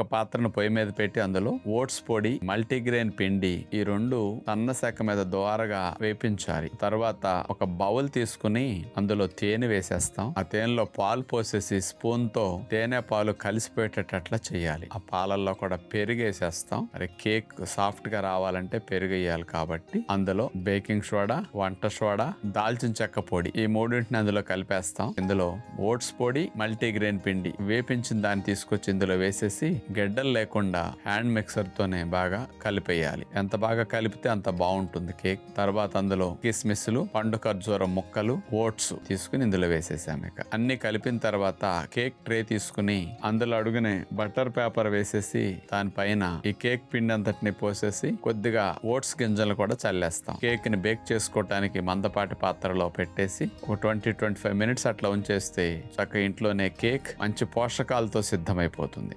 ఒక పాత్రను పొయ్యి మీద పెట్టి అందులో ఓట్స్ పొడి మల్టీగ్రెయిన్ పిండి ఈ రెండు సన్న శాఖ మీద దోరగా వేపించాలి. తర్వాత ఒక బౌల్ తీసుకుని అందులో తేనె వేసేస్తాం. ఆ తేనెలో పాలు పోసేసి స్పూన్తో తేనె పాలు కలిసిపోయేటట్లా చేయాలి. ఆ పాలల్లో కూడా పెరుగు వేసేస్తాం మరి కేక్ సాఫ్ట్గా రావాలంటే పెరుగు వేయాలి కాబట్టి అందులో బేకింగ్ సోడా వంట సోడా దాల్చిన చెక్క పొడి ఈ మూడింటిని అందులో కలిపేస్తాం. ఇందులో ఓట్స్ పొడి మల్టీగ్రెయిన్ పిండి వేపించిన దాన్ని తీసుకొచ్చి ఇందులో వేసేసి గెడ్డలు లేకుండా హ్యాండ్ మిక్సర్తోనే బాగా కలిపేయాలి. ఎంత బాగా కలిపితే అంత బాగుంటుంది కేక్. తర్వాత అందులో కిస్మిస్లు పండు ఖర్జూరం ముక్కలు ఓట్స్ తీసుకుని ఇందులో వేసేసాము ఇక. అన్ని కలిపిన తర్వాత కేక్ ట్రే తీసుకుని అందులో అడుగునే బటర్ పేపర్ వేసేసి దానిపైన ఈ కేక్ పిండి అంతటిని పోసేసి కొద్దిగా ఓట్స్ గింజలు కూడా చల్లేస్తాం. కేక్ని బేక్ చేసుకోవటానికి మందపాటి పాత్రలో పెట్టేసి ఒక ట్వంటీ ట్వంటీ ఫైవ్ మినిట్స్ అట్లా ఉంచేస్తే చక్క ఇంట్లోనే కేక్ మంచి పోషకాలతో సిద్ధమైపోతుంది.